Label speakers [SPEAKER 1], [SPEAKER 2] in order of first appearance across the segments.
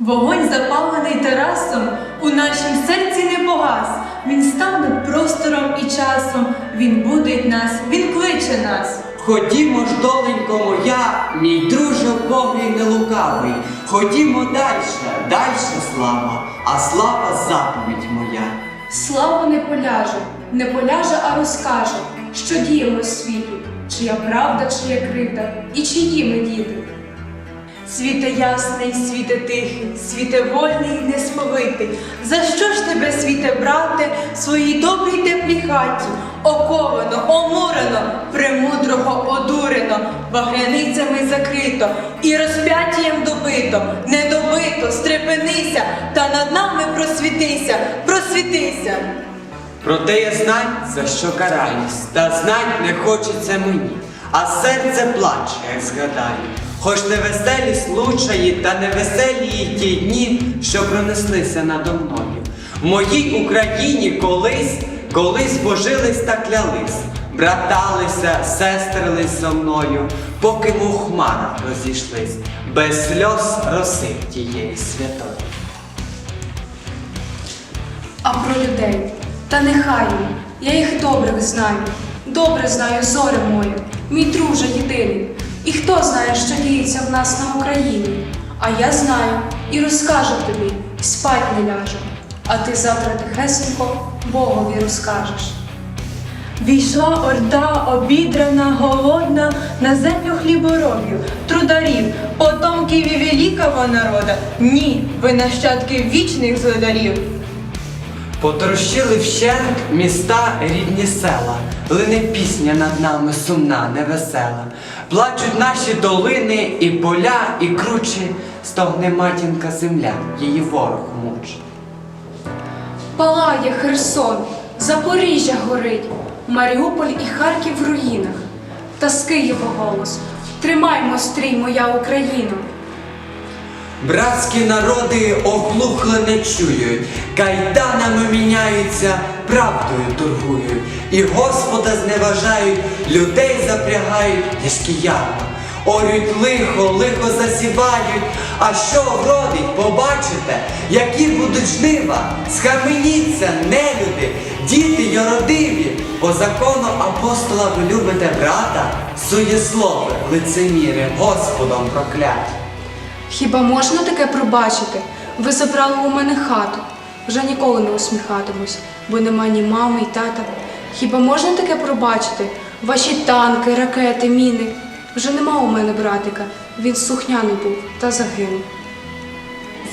[SPEAKER 1] Вогонь, запалений Тарасом, у нашім серці не погас. Він стане простором і часом. Він будить нас, він кличе нас.
[SPEAKER 2] Ходімо ж, доленько моя, мій друже Богий нелукавий. Ходімо дальше, дальше слава, а слава заповідь моя.
[SPEAKER 3] Слава не поляже, не поляже, а розкаже, що діємо в світі, чия правда, чия кривда, і чиї ми діти.
[SPEAKER 1] Світе ясний, світе тихий, світе вольний, несповитий. За що ж тебе, світе, брате, в своїй добрій теплій хаті? Оковано, омурено, премудрого одурено, вагряницями закрито і розп'яттям добито, не добито, стрепенися, та над нами просвітися, просвітися.
[SPEAKER 2] Проте я знань, за що караюсь, та знать не хочеться мені, а серце плаче, як згадаю. Хоч не веселі случаї та невеселі ті дні, що пронеслися надо мною. В моїй Україні колись, колись божились та клялись, браталися, сестрились со мною, поки у хмарах розійшлись, без сльоз роси тієї святої.
[SPEAKER 3] А про людей, та нехай я їх добрих знаю, добре знаю зоре моє, мій друже єдиний. І хто знає, що діється в нас на Україні? А я знаю і розкажу тобі, спать не ляже. А ти завтра тихесенько Богові розкажеш.
[SPEAKER 1] Війшла орда обідрана, голодна на землю хліборобів, трударів, потомків і великого народа. Ні, ви нащадки вічних злодарів.
[SPEAKER 2] Потрощили вщент міста рідні села, лине пісня над нами сумна, невесела. Плачуть наші долини і поля, і кручі, стогне матінка земля, її ворог мучить.
[SPEAKER 3] Палає Херсон, Запоріжжя горить, Маріуполь і Харків в руїнах. Та з Києва голос. Тримаймо стрій, моя Україна.
[SPEAKER 2] Братські народи оглухли не чують, кайданами міняються, правдою торгують, і Господа зневажають, людей запрягають тяжкі ярма. Орють лихо, лихо засівають, а що вродить, побачите, які будуть жнива, схаменіться, нелюди, діти йородиві, по закону апостола ви любите брата, суєслови, лицеміри, Господом прокляті.
[SPEAKER 3] Хіба можна таке пробачити? Ви забрали у мене хату. Вже ніколи не усміхатимусь, бо нема ні мами, ні тата. Хіба можна таке пробачити? Ваші танки, ракети, міни. Вже нема у мене братика. Він сухняний був та загинув.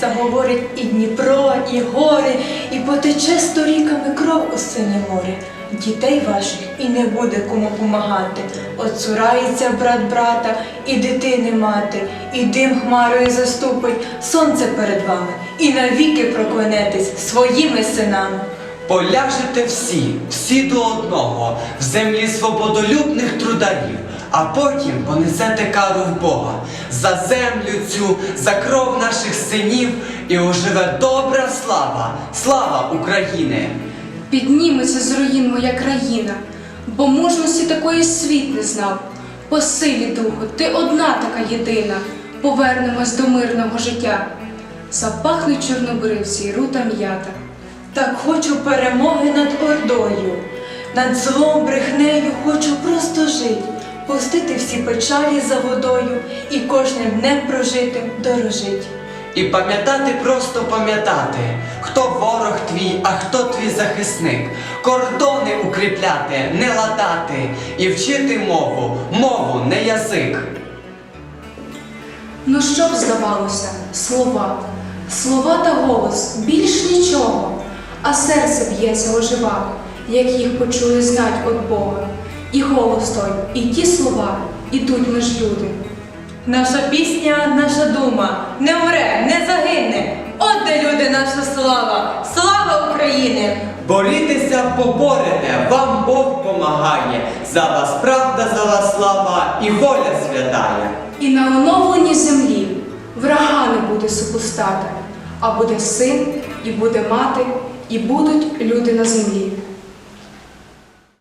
[SPEAKER 1] Заговорить і Дніпро, і гори, і потече сторіками кров у синє море. Дітей ваших і не буде кому помагати. Оцурається брат брата, і дитини мати, і дим хмарою заступить, сонце перед вами, і навіки проклянетесь своїми синами.
[SPEAKER 2] Поляжете всі, всі до одного, в землі свободолюбних трударів, а потім понесете кару в Бога за землю цю, за кров наших синів, і оживе добра слава, слава України.
[SPEAKER 3] Підніметься з руїн моя країна, бо мужності такої світ не знав. По силі духу, ти одна така єдина. Повернемось до мирного життя. Запахнуть чорнобривці й рута м'ята.
[SPEAKER 1] Так хочу перемоги над ордою, над злом брехнею хочу просто жить, пустити всі печалі за водою і кожним днем прожитим дорожить.
[SPEAKER 2] І пам'ятати, просто пам'ятати, хто ворог твій, а хто твій захисник, кордони укріпляти, не ладати, і вчити мову, мову, не язик.
[SPEAKER 3] Ну що б здавалося, слова, слова та голос, більш нічого, а серце б'ється ожива, як їх почує знать від Бога. І голос той, і ті слова, ідуть ми ж люди.
[SPEAKER 1] Наша пісня, наша дума не вмре, не загине. От де люди, наша слава, слава України!
[SPEAKER 2] Борітеся, поборете, вам Бог помагає. За вас правда, за вас слава і воля святая.
[SPEAKER 3] І на оновленій землі врага не буде супостата, а буде син, і буде мати, і будуть люди на землі.